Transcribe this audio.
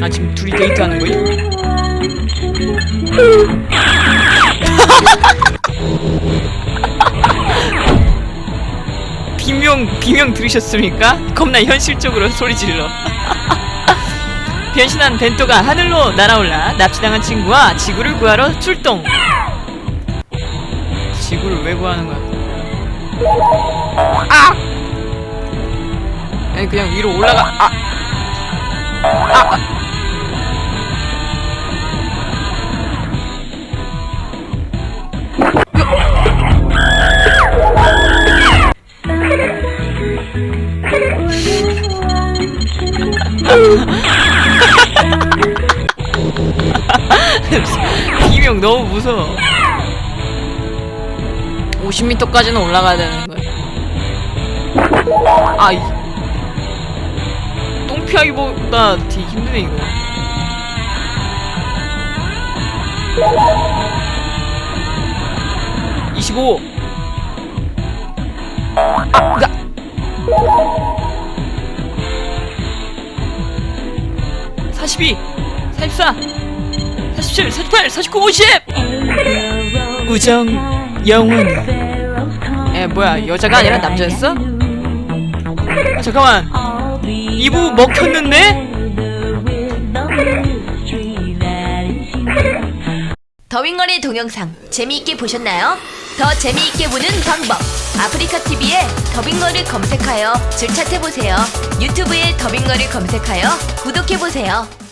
아 지금 둘이 데이트하는 거임? 비명 비명 들으셨습니까? 겁나 현실적으로 소리 질러. 변신한 벤토가 하늘로 날아올라 납치당한 친구와 지구를 구하러 출동. 지구를 왜 구하는 거야? 아! 아니 그냥 위로 올라가. 아! 비명 너무 무서워. 50m까지는 올라가야 되는 거야. 아 이. 똥 피하기보다 되게 힘드네 이거. (25) 아! 가! (42) (44) 47, 48, 49, 50! 우정, 영원. 에, 뭐야, 여자가 아니라 남자였어? 아, 잠깐만. 2부 먹혔는데? 더윙걸의 동영상 재미있게 보셨나요? 더 재미있게 보는 방법 아프리카 TV에 더빙걸을 검색하여 줄 찾아보세요. 유튜브에 더빙걸을 검색하여 구독해보세요.